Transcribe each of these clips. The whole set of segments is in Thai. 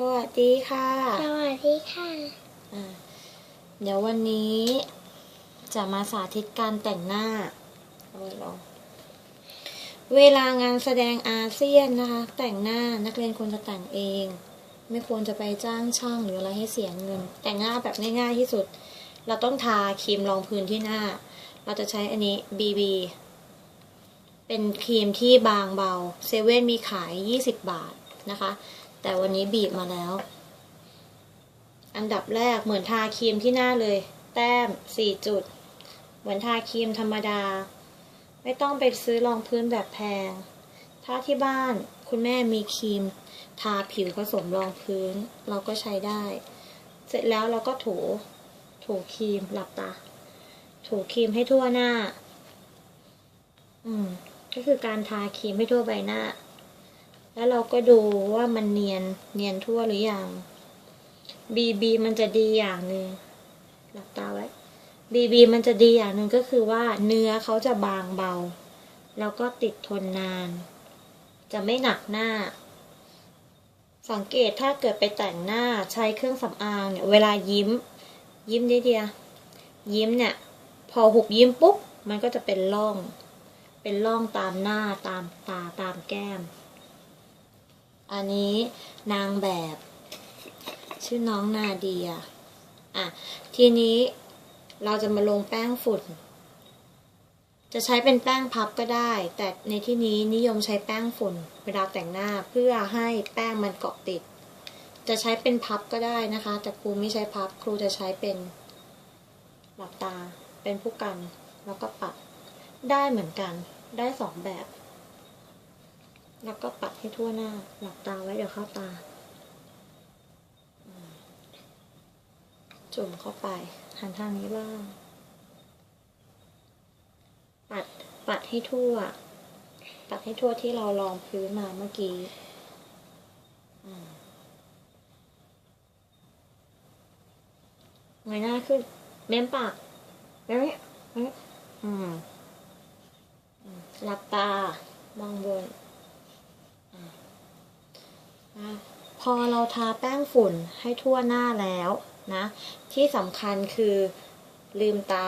สวัสดีค่ะ สวัสดีค่ะ เดี๋ยววันนี้จะมาสาธิตการแต่งหน้าเอาไว้ลองเวลางานแสดงอาเซียนนะคะ แต่งหน้านักเรียนควรจะแต่งเอง ไม่ควรจะไปจ้างช่างหรืออะไรให้เสียเงิน แต่งหน้าแบบง่ายๆที่สุด เราต้องทาครีมรองพื้นที่หน้า เราจะใช้อันนี้ BB เป็นครีมที่บางเบาเซเว่นมีขาย 20 บาทนะคะ แต่วันนี้บีบมาแล้ว อันดับแรกเหมือนทาครีมที่หน้าเลย แต้ม4จุด เหมือนทาครีมธรรมดา ไม่ต้องไปซื้อรองพื้นแบบแพง ถ้าที่บ้านคุณแม่มีครีม ทาผิวผสมรองพื้น เราก็ใช้ได้ เสร็จแล้วเราก็ถูถูครีมหลับตา ถูครีมให้ทั่วหน้า อืม ก็คือการทาครีมให้ทั่วใบหน้า แล้วเราก็ดูว่ามันเนียนเนียนทั่วหรือยังบีบีมันจะดีอย่างหนึ่งหลับตาไว้บีบีมันจะดีอย่างหนึ่งก็คือว่าเนื้อเขาจะบางเบา แล้วก็ติดทนนาน จะไม่หนักหน้า สังเกตถ้าเกิดไปแต่งหน้าใช้เครื่องสำอางเนี่ยเวลายิ้ม ยิ้มนิดเดียวยิ้มเนี่ย พอหุบยิ้มปุ๊บ มันก็จะเป็นร่อง เป็นร่องตามหน้าตามตาตามแก้ม อันนี้นางแบบ ชื่อน้องนาเดียอะ ทีนี้เราจะมาลงแป้งฝุ่น จะใช้เป็นแป้งพับก็ได้ แต่ในที่นี้นิยมใช้แป้งฝุ่น เวลาแต่งหน้าเพื่อให้แป้งมันเกาะติด จะใช้เป็นพับก็ได้นะคะ แต่ครูไม่ใช้พับครูจะใช้เป็นหลับตาเป็นผู้กัน แล้วก็ปัดได้เหมือนกันได้สองแบบ แล้วก็ปัดให้ทั่วหน้า หลับตาไว้เดี๋ยวเข้าตา จุ่มเข้าไป หันทางนี้บ้าง ปัด ปัดให้ทั่ว ปัดให้ทั่วที่เราลองพื้นมาเมื่อกี้เงยหน้าขึ้น เม้มปากเม้มนี้เม้มนี้อืมหลับตามองบน พอเราทาแป้งฝุ่นให้ทั่วหน้าแล้วนะ ที่สำคัญคือลืมตา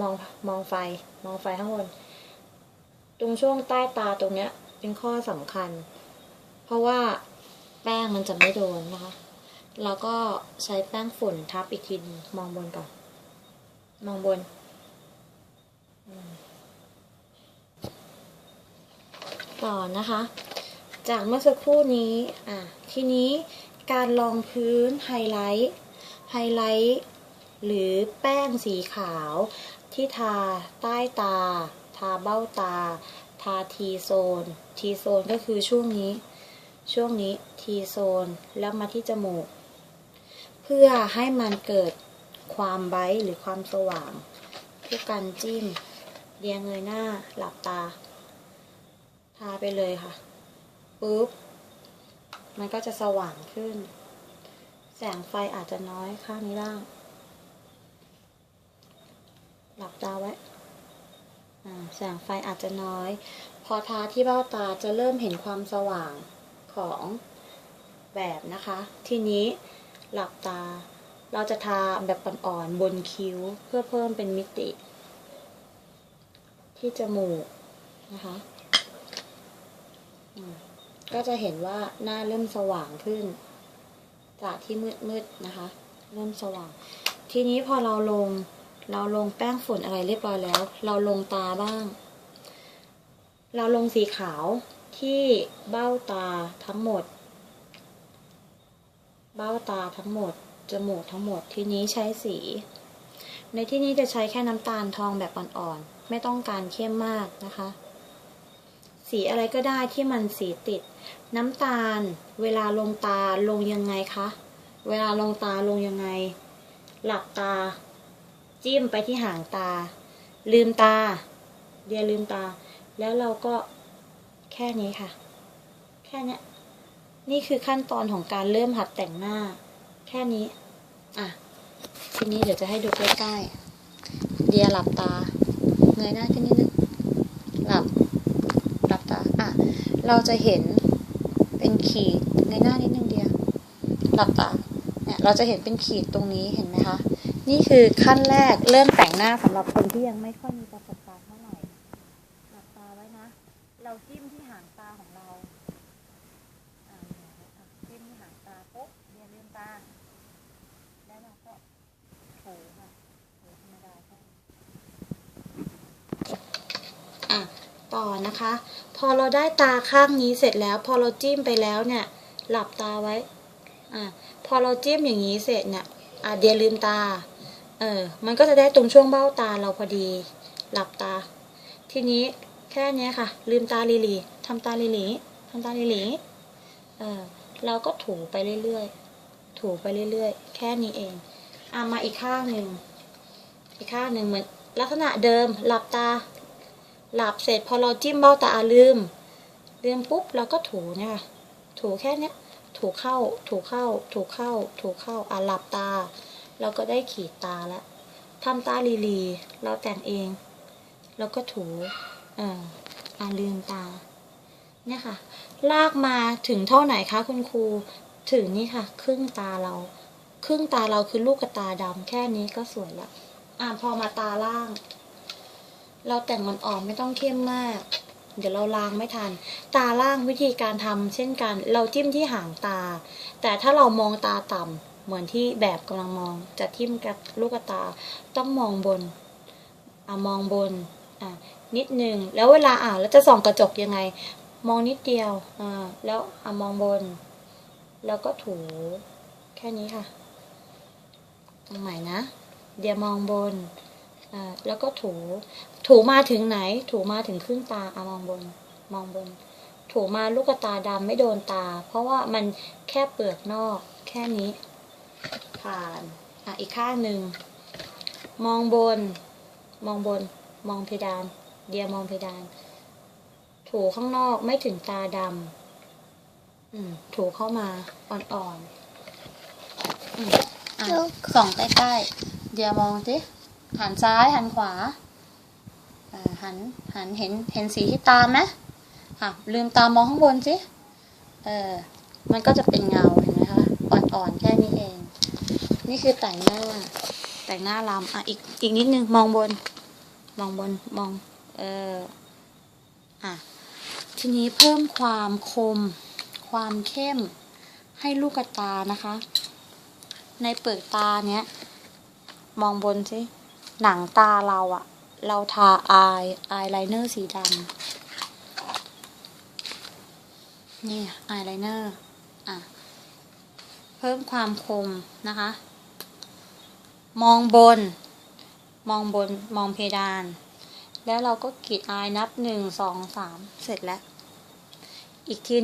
มองมองไฟ มองไฟข้างบน ตรงช่วงใต้ตาตรงเนี้ย เป็นข้อสำคัญ เพราะว่าแป้งมันจะไม่โดนนะคะแล้วก็ใช้แป้งฝุ่นทับอีกทีมองบนก่อน มองบน ต่อนะคะ จากเมื่อสักครู่นี้อะทีนี้การลองพื้นไฮไลท์ไฮไลท์หรือแป้งสีขาว ที่ทาใต้ตา ทาเบ้าตา ทาทีโซน ทีโซนก็คือช่วงนี้ ช่วงนี้ทีโซนแล้วมาที่จมูก เพื่อให้มันเกิดความไบรท์หรือความสว่างผู้กันจิ้มเรียงเงยหน้าหลับตา ทาไปเลยค่ะ ปุ๊บ มันก็จะสว่างขึ้น แสงไฟอาจจะน้อยข้างนี้ล่าง หลับตาไว้แสงไฟอาจจะน้อย พอทาที่เบ้าตาจะเริ่มเห็นความสว่างของแบบนะคะ ทีนี้หลับตา เราจะทาแบบอ่อนๆบนคิ้วเพื่อเพิ่มเป็นมิติ ที่จมูกนะคะ อืม ก็จะเห็นว่าหน้าเริ่มสว่างขึ้น จากที่มืดๆนะคะ เริ่มสว่าง ทีนี้พอเราลงเราลงแป้งฝุ่นอะไรเรียบร้อยแล้ว เราลงตาบ้าง เราลงสีขาวที่เบ้าตาทั้งหมด เบ้าตาทั้งหมดจมูกทั้งหมดทีนี้ใช้สี ในที่นี้จะใช้แค่น้ำตาลทองแบบอ่อนๆไม่ต้องการเข้มมากนะคะ สีอะไรก็ได้ที่มันสีติด น้ำตาล เวลาลงตาลงยังไงคะ เวลาลงตาลงยังไง หลับตา จิ้มไปที่หางตา ลืมตา เดียลืมตา แล้วเราก็แค่นี้ค่ะ แค่เนี้ยนี่คือขั้นตอนของการเริ่มหัดแต่งหน้า แค่นี้ อะ ทีนี้เดี๋ยวจะให้ดูใกล้ๆ เดียหลับตา เงยหน้าขึ้นนิดนึง หลับ หลับตา อะ เราจะเห็นเป็นขีดเงยหน้านิดนึงเดียวหลับตาเนี่ยเราจะเห็นเป็นขีดตรงนี้เห็นไหมคะ นี่คือขั้นแรกเริ่มแต่งหน้าสำหรับคนที่ยังไม่ค่อยมีประสบการณ์เท่าไหร่หลับตาไว้นะ เราจิ้มที่หางตาของเราจิ้มที่หางตาปุ๊บเรียนลืมตาแล้วเราก็ถูค่ะถูธรรมดาแค่อะ ต่อนะคะ พอเราได้ตาข้างนี้เสร็จแล้ว พอเราจิ้มไปแล้วเนี่ย หลับตาไว้อะพอเราจิ้มอย่างนี้เสร็จเนี่ยอะเดียลืมตา เออ มันก็จะได้ตรงช่วงเบ้าตาเราพอดี หลับตา ทีนี้แค่นี้ค่ะ ลืมตาลีลีทำตาลีลีทำตาลีลีเออเราก็ถูไปเรื่อยๆ ถูไปเรื่อยๆ แค่นี้เองอะมาอีกข้างหนึ่ง อีกข้างหนึ่งเหมือนลักษณะเดิม หลับตา หลับเสร็จพอเราจิ้มเบ้าตาลืม ลืมปุ๊บเราก็ถูเนี่ยค่ะถูแค่เนี้ยถูเข้าถูเข้า ถูเข้า ถูเข้าอะหลับตา เราก็ได้ขีดตาแล้วทำตาลีลีเราแต่งเอง แล้วก็ถูเอ่ออะลืมตาเนี่ยค่ะ ลากมาถึงเท่าไหนคะคุณครูถึงนี่ค่ะ ครึ่งตาเรา ครึ่งตาเราคือลูกกระตาดำแค่นี้ก็สวยละอะพอมาตาล่าง เราแต่งอ่อนๆไม่ต้องเข้มมาก เดี๋ยวเราล้างไม่ทัน ตาล่างวิธีการทำเช่นกัน เราจิ้มที่หางตา แต่ถ้าเรามองตาต่ำเหมือนที่แบบกำลังมอง จะทิ่มกับลูกตา ต้องมองบนอะมองบนอะนิดหนึ่งแล้วเวลาอ่านแล้วจะส่องกระจกยังไง มองนิดเดียวอ่าแล้วอะมองบน แล้วก็ถูแค่นี้ค่ะตรงไหนนะเดี๋ยวมองบนอ่าแล้วก็ถู ถูมาถึงไหน ถูมาถึงครึ่งตาอะมองบน มองบน ถูมาลูกตาดำไม่โดนตา เพราะว่ามันแค่เปลือกนอก แค่นี้ ผ่านอะอีกข้างหนึ่ง มองบน มองบน มองเพดาน เดียมองเพดาน ถูข้างนอกไม่ถึงตาดำอืมถูเข้ามาอ่อนๆอืมอะส่องใกล้ๆ เดียมองสิหันซ้ายหันขวาอ่า หันหันเห็นเห็นสีที่ตาไหมอะลืมตามองข้างบนสิเออมันก็จะเป็นเงาเห็นไหมคะอ่อนๆแค่นี้เอง นี่คือแต่งหน้า แต่งหน้าลำอะอีกอีกนิดนึงมองบน มองบนมองเอออะทีนี้เพิ่มความคม ความเข้มให้ลูกตานะคะ ในเปลือกตาเนี้ยมองบนสิหนังตาเราอะ เราทาอายอายไลเนอร์สีดำนี่อายไลเนอร์อะ เพิ่มความคมนะคะ มองบน มองบนมองเพดาน แล้วเราก็กรีดอายนับหนึ่งสองสามเสร็จแล้ว อีกที